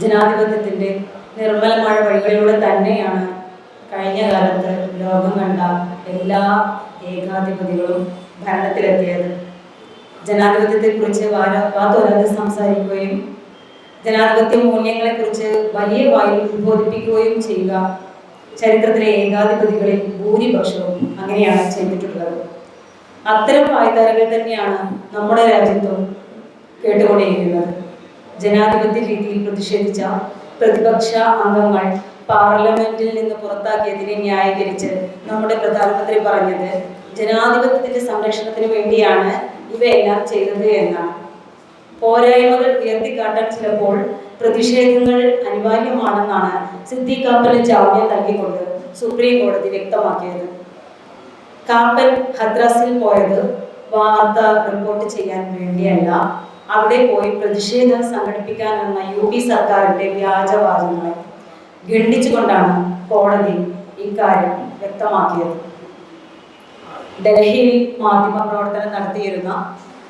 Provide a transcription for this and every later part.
ജനാധിപത്യത്തിന്റെ നിർമ്മലമായ വഴികളിലൂടെ തന്നെയാണ് കഴിഞ്ഞ കാലത്ത് ലോകം കണ്ട എല്ലാ ഏകാധിപതികളും ഭരണത്തിലെത്തിയത്. ജനാധിപത്യത്തെക്കുറിച്ച് വാതോരാതെ സംസാരിക്കുകയും ജനാധിപത്യ മൂല്യങ്ങളെക്കുറിച്ച് വലിയ വായിൽ ഉദ്ബോധിപ്പിക്കുകയും ചെയ്യുക. ചരിത്രത്തിലെ ഏകാധിപതികളിൽ ഭൂരിപക്ഷവും അങ്ങനെയാണ് ചെയ്തിട്ടുള്ളത്. അത്തരം വായ്ത്താരകൾ തന്നെയാണ് നമ്മുടെ രാജ്യത്തും കേട്ടുകൊണ്ടിരിക്കുന്നത്. ജനാധിപത്യ രീതിയിൽ പ്രതിഷേധിച്ച പ്രതിപക്ഷ അംഗങ്ങൾ പാർലമെന്റിൽ നിന്ന് പുറത്താക്കിയതിനെ ന്യായീകരിച്ച് നമ്മുടെ പ്രധാനമന്ത്രി പറഞ്ഞത് ജനാധിപത്യത്തിന്റെ സംരക്ഷണത്തിന് വേണ്ടിയാണ് ഇവയെല്ലാം ചെയ്തത് എന്നാണ്. പോരായ്മകൾ ഉയർത്തിക്കാട്ടാൻ ചിലപ്പോൾ പ്രതിഷേധങ്ങൾ അനിവാര്യമാണെന്നാണ് സിദ്ധി കാപ്പന് ജാമ്യം നൽകിക്കൊണ്ട് സുപ്രീം കോടതി വ്യക്തമാക്കിയത്. കാപ്പൻ ഹദ്രാസിൽ പോയത് വാർത്ത റിപ്പോർട്ട് ചെയ്യാൻ വേണ്ടിയല്ല അവിടെ പോയി പ്രതിഷേധം സംഘടിപ്പിക്കാനെന്ന യു പി സർക്കാരിന്റെ വ്യാജവാദങ്ങളെ ഖണ്ഡിച്ചുകൊണ്ടാണ് കോടതി ഇക്കാര്യം വ്യക്തമാക്കിയത്. ഡൽഹിയിൽ മാധ്യമ പ്രവർത്തനം നടത്തിയിരുന്ന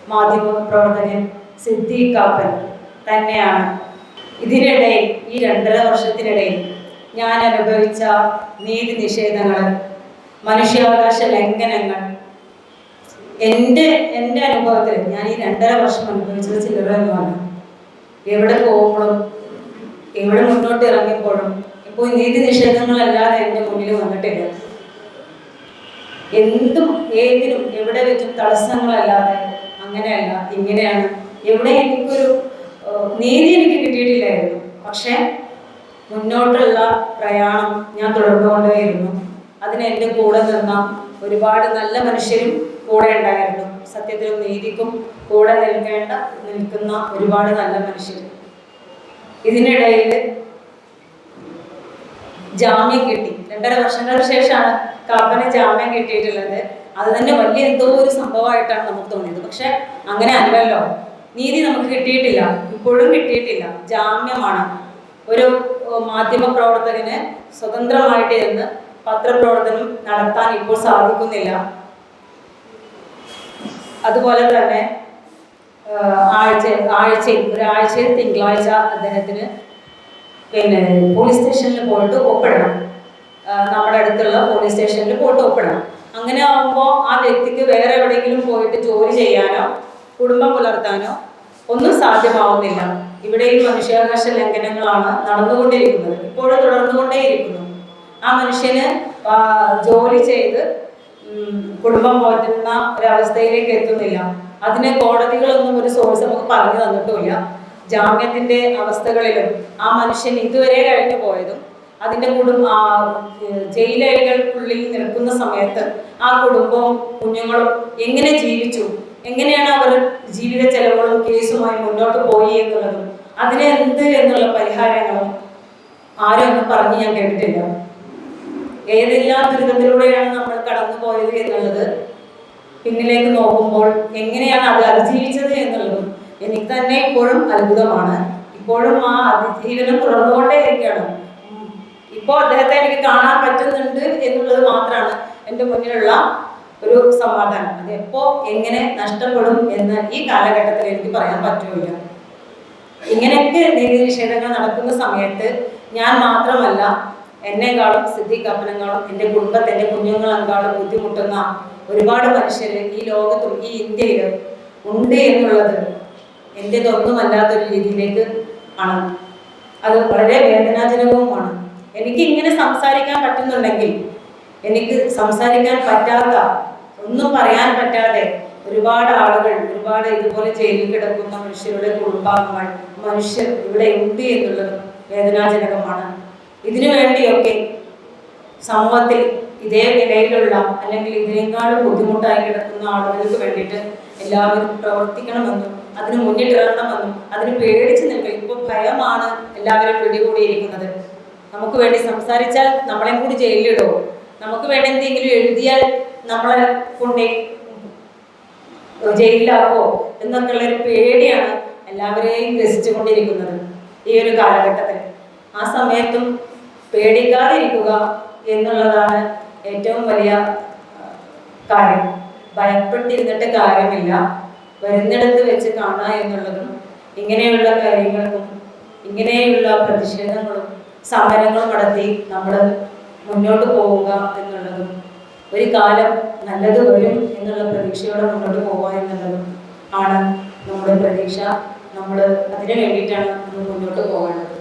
മാധ്യമ പ്രവർത്തകൻ സിദ്ദീഖ് കാപ്പൻ തന്നെയാണ്. ഇതിനിടയിൽ ഈ രണ്ടര വർഷത്തിനിടയിൽ ഞാൻ അനുഭവിച്ച നീതി നിഷേധങ്ങൾ മനുഷ്യാവകാശ ലംഘനങ്ങൾ എന്റെ എന്റെ അനുഭവത്തിൽ ഞാൻ ഈ രണ്ടര വർഷം അനുഭവിച്ചത് പറഞ്ഞു. എവിടെ പോകുമ്പോഴും എവിടെ മുന്നോട്ട് ഇറങ്ങിയപ്പോഴും ഇപ്പോൾ നീതി നിഷേധങ്ങളല്ലാതെ എന്റെ മുന്നിൽ വന്നിട്ടില്ല. എന്തും ഏതിനും എവിടെ വെച്ചും തടസ്സങ്ങളല്ലാതെ അങ്ങനെയല്ല ഇങ്ങനെയാണ്. എവിടെ എനിക്കൊരു നീതി എനിക്ക് കിട്ടിയിട്ടില്ലായിരുന്നു. പക്ഷേ മുന്നോട്ടുള്ള പ്രയാണം ഞാൻ തുടർന്നുകൊണ്ടേയിരുന്നു. അതിന് എന്റെ കൂടെ നിന്ന ഒരുപാട് നല്ല മനുഷ്യരും കൂടെ ഉണ്ടായിരുന്നു. സത്യത്തിനും നീതിക്കും കൂടെ നിൽക്കേണ്ട നിൽക്കുന്ന ഒരുപാട് നല്ല മനുഷ്യർ. ഇതിനിടയിൽ ജാമ്യം കിട്ടി. രണ്ടര വർഷങ്ങൾക്ക് ശേഷമാണ് കാപ്പന് ജാമ്യം കിട്ടിയിട്ടുള്ളത്. അത് തന്നെ വലിയ എന്തോ ഒരു സംഭവമായിട്ടാണ് നമുക്ക് തോന്നിയത്. പക്ഷെ അങ്ങനെ അല്ലല്ലോ. നീതി നമുക്ക് കിട്ടിയിട്ടില്ല. ഇപ്പോഴും കിട്ടിയിട്ടില്ല. ജാമ്യമാണ്. ഒരു മാധ്യമ പ്രവർത്തകന് സ്വതന്ത്രമായിട്ട് ഇരുന്ന് പത്രപ്രവർത്തനം നടത്താൻ ഇപ്പോൾ സാധിക്കുന്നില്ല. അതുപോലെ തന്നെ ആഴ്ച ആഴ്ചയിൽ ഒരാഴ്ചയിൽ തിങ്കളാഴ്ച അദ്ദേഹത്തിന് പിന്നെ പോലീസ് സ്റ്റേഷനിൽ പോയിട്ട് ഒപ്പിടണം. നമ്മുടെ അടുത്തുള്ള പോലീസ് സ്റ്റേഷനിൽ പോയിട്ട് ഒപ്പിടണം. അങ്ങനെ ആകുമ്പോൾ ആ വ്യക്തിക്ക് വേറെ എവിടെയെങ്കിലും പോയിട്ട് ജോലി ചെയ്യാനോ കുടുംബം പുലർത്താനോ ഒന്നും സാധ്യമാവുന്നില്ല. ഇവിടെ ഈ മനുഷ്യാവകാശ ലംഘനങ്ങളാണ് നടന്നുകൊണ്ടിരിക്കുന്നത്. ഇപ്പോഴും തുടർന്നുകൊണ്ടേയിരിക്കുന്നു. ആ മനുഷ്യന് ജോലി ചെയ്ത് കുടുംബം പോറ്റുന്ന ഒരവസ്ഥയിലേക്ക് എത്തുന്നില്ല. അതിന് കോടതികളൊന്നും ഒരു സോഴ്സ് നമുക്ക് പറഞ്ഞു തന്നിട്ടുമില്ല. ജാമ്യത്തിന്റെ അവസ്ഥകളിലും ആ മനുഷ്യൻ ഇതുവരെ കഴിഞ്ഞു പോയതും അതിന്റെ കുടുംബ ജയിലുകൾക്കുള്ളിൽ നിൽക്കുന്ന സമയത്ത് ആ കുടുംബവും കുഞ്ഞുങ്ങളും എങ്ങനെ ജീവിച്ചു? എങ്ങനെയാണ് അവർ ജീവിത ചെലവുകളും കേസുമായി മുന്നോട്ട് പോയി എന്നുള്ളതും അതിനെന്ത് എന്നുള്ള പരിഹാരങ്ങളും ആരും ഒന്നും പറഞ്ഞ് ഞാൻ കേട്ടിട്ടില്ല. ഏതെല്ലാം ദുരിതത്തിലൂടെയാണ് നമ്മൾ കടന്നു പോയത് എന്നുള്ളത് പിന്നിലേക്ക് നോക്കുമ്പോൾ എങ്ങനെയാണ് അത് അതിജീവിച്ചത് എന്നുള്ളതും എനിക്ക് തന്നെ ഇപ്പോഴും അത്ഭുതമാണ്. ഇപ്പോഴും ആ അതിജീവനം തുടർന്നുകൊണ്ടേ ഇരിക്കുകയാണ് ഇപ്പോൾ അദ്ദേഹത്തെ എനിക്ക് കാണാൻ പറ്റുന്നുണ്ട് എന്നുള്ളത് മാത്രമാണ് എന്റെ മുന്നിലുള്ള ഒരു സമാധാനം. അത് എപ്പോ എങ്ങനെ നഷ്ടപ്പെടും എന്ന് ഈ കാലഘട്ടത്തിൽ എനിക്ക് പറയാൻ പറ്റുമില്ല. ഇങ്ങനെയൊക്കെ നീതി നിഷേധങ്ങൾ നടക്കുന്ന സമയത്ത് ഞാൻ മാത്രമല്ല എന്നെക്കാളും സിദ്ധി അപ്പനെക്കാളും എന്റെ കുടുംബത്തെ എന്റെ കുഞ്ഞുങ്ങളെക്കാളും ബുദ്ധിമുട്ടുന്ന ഒരുപാട് മനുഷ്യർ ഈ ലോകത്തും ഈ ഇന്ത്യയിലും ഉണ്ട് എന്നുള്ളത് എന്റെതൊന്നുമല്ലാത്തൊരു രീതിയിലേക്ക് ആണ്. അത് വളരെ വേദനാജനകവുമാണ്. എനിക്ക് ഇങ്ങനെ സംസാരിക്കാൻ പറ്റുന്നുണ്ടെങ്കിൽ എനിക്ക് സംസാരിക്കാൻ പറ്റാത്ത ഒന്നും പറയാൻ പറ്റാതെ ഒരുപാട് ആളുകൾ ഒരുപാട് ഇതുപോലെ ജയിലിൽ കിടക്കുന്ന മനുഷ്യരുടെ കുടുംബാംഗങ്ങൾ മനുഷ്യർ ഇവിടെ ഉണ്ട് എന്നുള്ളത് വേദനാജനകമാണ്. ഇതിനു വേണ്ടിയൊക്കെ സമൂഹത്തിൽ ഇതേ നിലയിലുള്ള അല്ലെങ്കിൽ ഇതിനേക്കാളും ബുദ്ധിമുട്ടായി കിടക്കുന്ന ആളുകൾക്ക് വേണ്ടിയിട്ട് എല്ലാവരും പ്രവർത്തിക്കണമെന്നും അതിന് മുന്നിട്ടിറങ്ങണമെന്നും അതിന് പേടിച്ച് നിൽക്കുക ഇപ്പോൾ ഭയമാണ് എല്ലാവരും പിടികൂടിയിരിക്കുന്നത്. നമുക്ക് വേണ്ടി സംസാരിച്ചാൽ നമ്മളെ കൂടി ജയിലിലിടോ നമുക്ക് വേണ്ടി എന്തെങ്കിലും എഴുതിയാൽ നമ്മളെ കൊണ്ടി ജയിലിലാക്കോ? എന്നൊക്കെയുള്ള ഒരു പേടിയാണ് എല്ലാവരെയും ഗ്രസിച്ചുകൊണ്ടിരിക്കുന്നത് ഈ ഒരു കാലഘട്ടത്തിൽ. ആ സമയത്തും പേടിക്കാതിരിക്കുക എന്നുള്ളതാണ് ഏറ്റവും വലിയ കാര്യം. ഭയപ്പെട്ടിരുന്നിട്ട് കാര്യമില്ല. വരുന്നിടത്ത് വെച്ച് കാണുക എന്നുള്ളതും ഇങ്ങനെയുള്ള കാര്യങ്ങൾക്കും ഇങ്ങനെയുള്ള പ്രതിഷേധങ്ങളും സമരങ്ങളും നടത്തി നമ്മൾ മുന്നോട്ട് പോവുക എന്നുള്ളതും ഒരു കാലം നല്ലത് വരും എന്നുള്ള പ്രതീക്ഷയോടെ മുന്നോട്ട് പോവുക എന്നുള്ളതും ആണ് നമ്മുടെ പ്രതീക്ഷ. നമ്മൾ അതിനു വേണ്ടിയിട്ടാണ് നമ്മൾ മുന്നോട്ട് പോകേണ്ടത്.